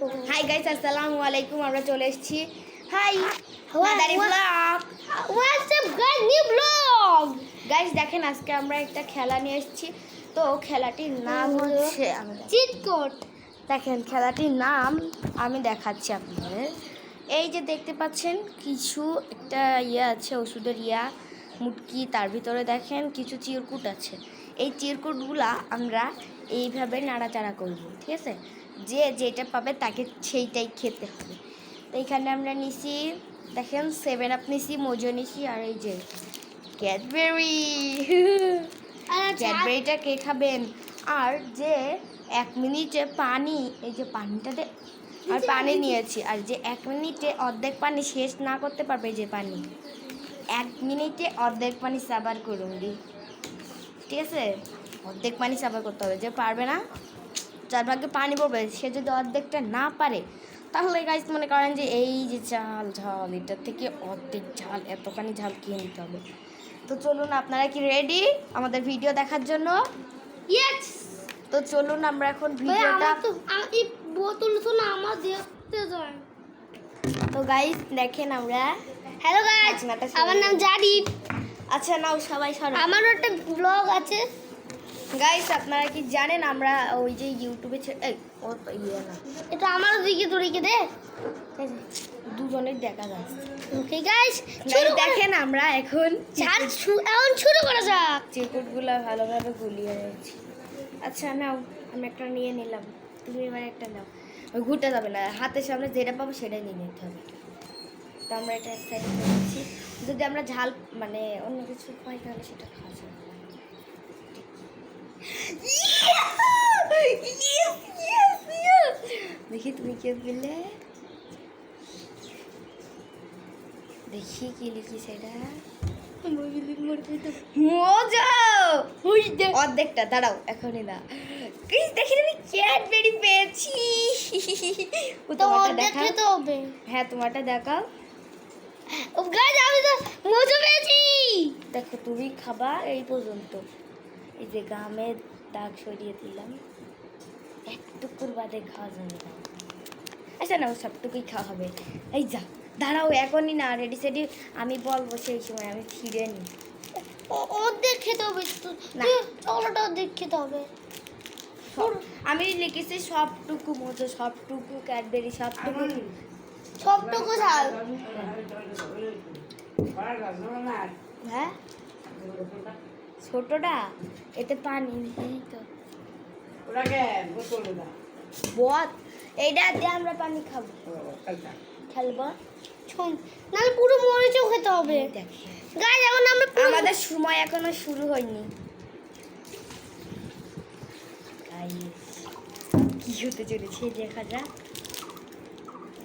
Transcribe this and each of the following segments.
Hi guys আসসালামু আলাইকুম আমরা চলে এসেছি। Hi Madari vlog What's up guys? New vlog! Guys দেখেন আজকে আমরা একটা খেলা নিয়ে এসেছি। তো খেলাটির নাম হচ্ছে আমি দেখ- চিট কোড দেখেন খেলাটির নাম আমি দেখাচ্ছি আপনাদের। এই যে দেখতে পাচ্ছেন কিছু একটা ইয়ে আছে ওষুধের ইয়া মুটকি তার ভিতরে দেখেন কিছু চিরকুট আছে। এই চিরকুটগুলা আমরা এইভাবে নাড়াচাড়া করব ঠিক আছে? যে যেটা পাবে তাকে সেইটাই খেতে হবে। তো এইখানে আমরা নিছি দেখেন সেভেন আপ নিছি মোজো নিছি আর এই যে ক্যাডবেরি ক্যাডবেরিটা কে খাবেন? আর যে এক মিনিটে পানি এই যে পানিটাতে আর পানি নিয়েছি আর যে এক মিনিটে অর্ধেক পানি শেষ না করতে পারবে যে পানি এক মিনিটে অর্ধেক পানি সাবার করুন ঠিক আছে? অর্ধেক পানি সাবার করতে হবে যে পারবে না যার ভাগ্যে পানি পড়বে সে যদি অর্ধেকটা না পারে তাহলে গাইজ মনে করেন যে এই যে ঝাল ঝাল এটার থেকে অর্ধেক ঝাল এতখানি ঝাল খেয়ে নিতে হবে। তো চলুন আপনারা কি রেডি আমাদের ভিডিও দেখার জন্য? ইয়েস তো চলুন আমরা এখন ভিডিওটা বোতল তো না আমার দেখতে যায়। তো গাইজ দেখেন আমরা। হ্যালো গাইস নাচনাটা আমার নাম জারিফ আচ্ছা নাও সবাই সরো। আমারও একটা ব্লগ আছে। গাইস আপনারা কি জানেন আমরা ওই যে ইউটিউবে এই ও ইয়ে না। এটা আমার দিকে রেখে দে। দুজনের দেখা যাচ্ছে। ওকে গাইস দেখেন আমরা এখন চার এখন শুরু করা যাক। চিরকুটগুলো ভালোভাবে গুলিয়ে নিয়েছি আচ্ছা নাও আমি একটা নিয়ে নিলাম। তুমি এবার একটা নাও। ওই ঘুরতে যাবে না। হাতের সামনে যেটা পাবো সেটাই নিয়ে নিতে হবে। তো আমরা এটা এক সাইডে যদি আমরা ঝাল মানে অন্য কিছু পাই তাহলে সেটা খাওয়া যাবে। দেখি তুমি কে পেলে দেখি কি লিখি সেটা মজা অর্ধেকটা দাঁড়াও এখনই না দেখি আমি ক্যাডবেরি পেয়েছি তোমারটা দেখাও হ্যাঁ তোমারটা দেখাও গাইস আমি তো মজা পেয়েছি দেখো তুমি খাবা এই পর্যন্ত এই যে গামের দাগ সরিয়ে দিলাম। একটুকুর বাদে খাওয়া যাবে না। আচ্ছা না ও সবটুকুই খাওয়া হবে। এই যা দাঁড়াও এখনই না রেডি সেডি আমি বলব সেই সময় আমি ফিরে নিই ও- অর্ধেক খেতে হবে। চকলেট অর্ধেক খেতে হবে। আমি লিখেছি সবটুকু মজা সবটুকু ক্যাডবেরি সবটুকু সবটুকু ঝাল। হ্যাঁ? ছোটটা? এতে পানি নেই তো। বত? এইটা দিয়ে আমরা পানি খাব। খেলব নাহলে পুরো মরিচও খেতে হবে। গাইস এখন আমরা আমাদের সময় এখনও শুরু হয়নি। কি হতে চলেছে দেখা যাক।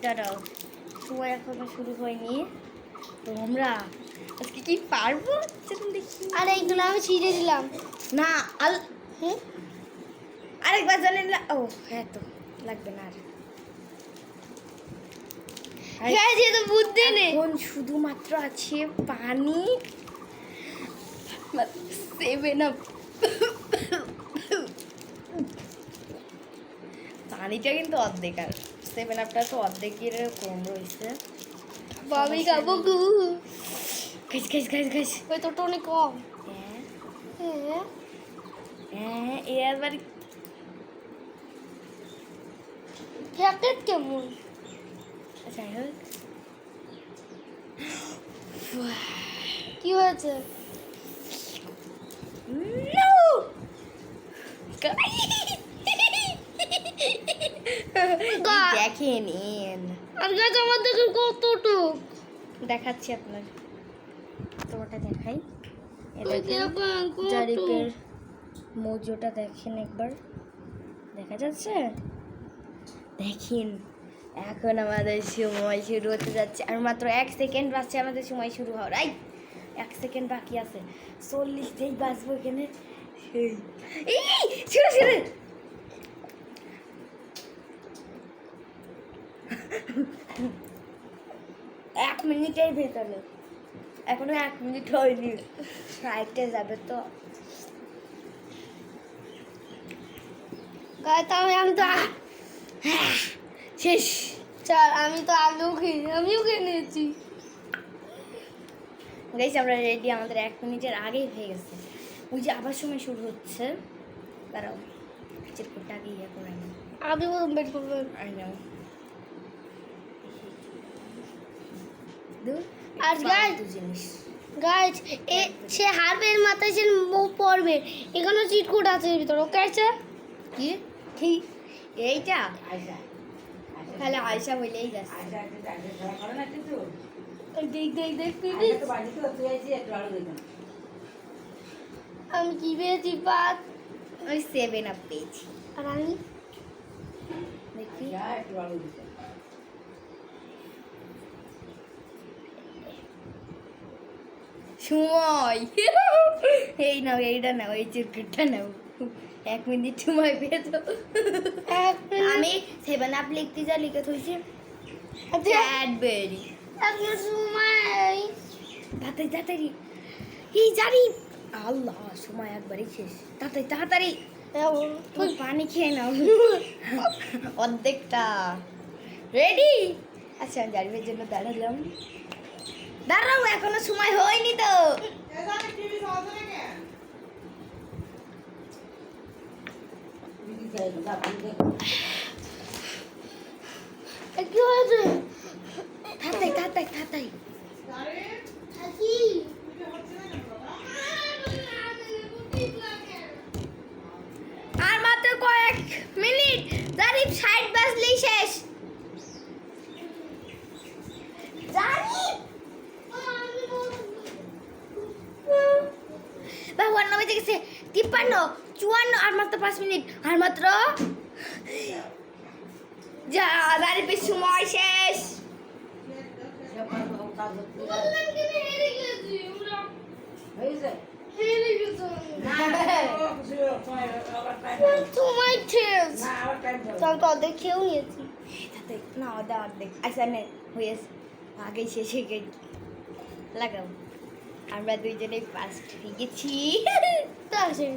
দাঁড়াও। সময় এখনও শুরু হয়নি। তো আমরা কি পারব? সেরকম দেখি। আর এইগুলো আমি ছিঁড়ে দিলাম। না আল হুম? আরেকবার জানেন ও হ্যাঁ তো লাগবে না আর। আর গাইস তো বুদ্ধি নেই। এখন শুধুমাত্র আছে পানি। সেভেন আপ পানিটা কিন্তু অর্ধেক আর। সেভেন আপটা তো অর্ধেকের কম রয়েছে। আমি খাব গু গাছ গাছ গাছ গাছ ওই তো অনেক কম হ্যাঁ হ্যাঁ হ্যাঁ এ একবার কেমন যাই হোক কি হয়েছে No! গা- দেখেন আর গাছ আমার দেখুন কতটুক দেখাচ্ছি আপনার তোমারটা দেখাই। জারিপের কত। দেখেন একবার। দেখা যাচ্ছে? দেখেন এখন আমাদের সময় শুরু হতে যাচ্ছে। আর মাত্র এক সেকেন্ড বাজছে আমাদের সময় শুরু হওয়ার আই! এক সেকেন্ড বাকি আছে। চল্লিশ যেই বাজবো এখানে সেই। শুরু শুরু এক মিনিটের ভেতরে। এখনও এক মিনিট হয়নি। ফ্লাইটে যাবে তো। গাছ আমি আমি তো শেষ। চল আমি তো আগেও খেয়ে আমিও নিয়েছি। গাইস আমরা রেডি আমাদের এক মিনিটের আগেই হয়ে গেছে। ওই যে আবার সময় শুরু হচ্ছে। দাঁড়াও চিরকুটটা আগে ইয়ে করে আগে প্রথম বের করবেন I know. আর ফালতু গাইজ এ সে হারবের মাথায় সে মুখ পড়বে। এখানে চিটকুট আছে এর ভিতরে ওকে আছে কি? কি? এইটা? তাহলে আয়সা হইলেই যাচ্ছে। দেখ দেখ দেখ আমি কি পেয়েছি? পাত ওই সেভেন আপ পেয়েছি। আর আমি? দেখি। সময়। এই নাও এইটা নাও এই চিরকুটটা নাও। এক মিনিট সময় এক আমি সেভেন আপ লিখতে যা লিখে থইছি। আচ্ছা, ক্যাডবেরি আপনার সময়। তাড়াতাড়ি তাড়াতাড়ি। এই জানি আল্লাহ সময় একবারই শেষ। তাড়াতাড়ি তাড়াতাড়ি। তুমি পানি খেয়ে নাও। অর্ধেকটা। রেডি আচ্ছা আমি জারিফের জন্য দাঁড়ালাম। দাঁড়াও এখনও সময় হয়নি তো। কি হয়েছে? তাড়াতাড়ি তাড়াতাড়ি তাড়াতাড়ি কি আর মাত্র কয়েক মিনিট জারিফ ষাট বাজলেই শেষ জারিফ বাবা নবে গেছে তিপ্পান্ন চুয়ান্ন আর মাত্র পাঁচ মিনিট আর মাত্র? যা জারিফের সময় শেষ। বললাম কি না অর্ধেক অর্ধেক আচ্ছা নে হয়েছে আগেই শেষ হয়ে লাগাও। আমরা দুইজনেই ফার্স্ট গেছি তা আছে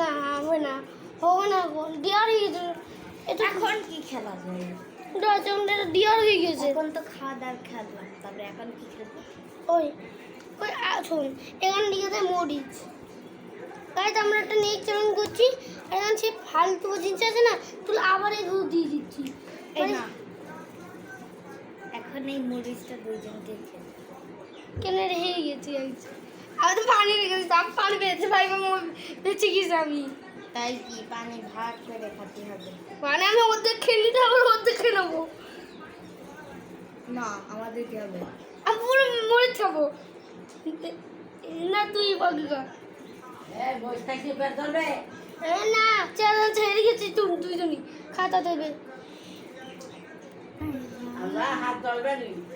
না হবে না হবে না ডিয়ার এটা এখন কি খেলা যায়? ডজন ডিয়ার হয়ে গেছে এখন তো খাওয়া তারপরে এখন কি খেলব? ওই ওই আসুন এখানে মরিচ। গাইজ আমরা একটা চ্যালেঞ্জ করছি আর এখন সেই ফালতু জিনিস আছে না তুই আবার এগুলো দিয়ে দিচ্ছি এই না। এখন এই মরিচটা দুইজনকে খেলব কেন রেখে গেছি আমি। তো পানি রেখেছি আমি পানি পেয়েছি ভাই বেঁচে গেছি আমি। তাই কি? পানি ভাগ করে খাতে হবে। মানে আমি অর্ধেক খেয়ে নিতে আবার অর্ধেক খেয়ে নেব। না আমাদের কি হবে। আমি পুরো মরে খাব না তুই বাকি কর। না চ্যালেঞ্জ হেরে গেছি তুই দুইজনই। খাতা দেবে গাইস গাইস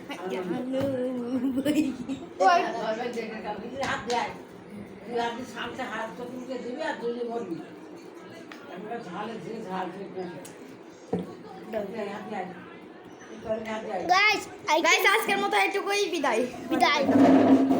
আজকের মতো এটুকুই বিদায়। বিদায়।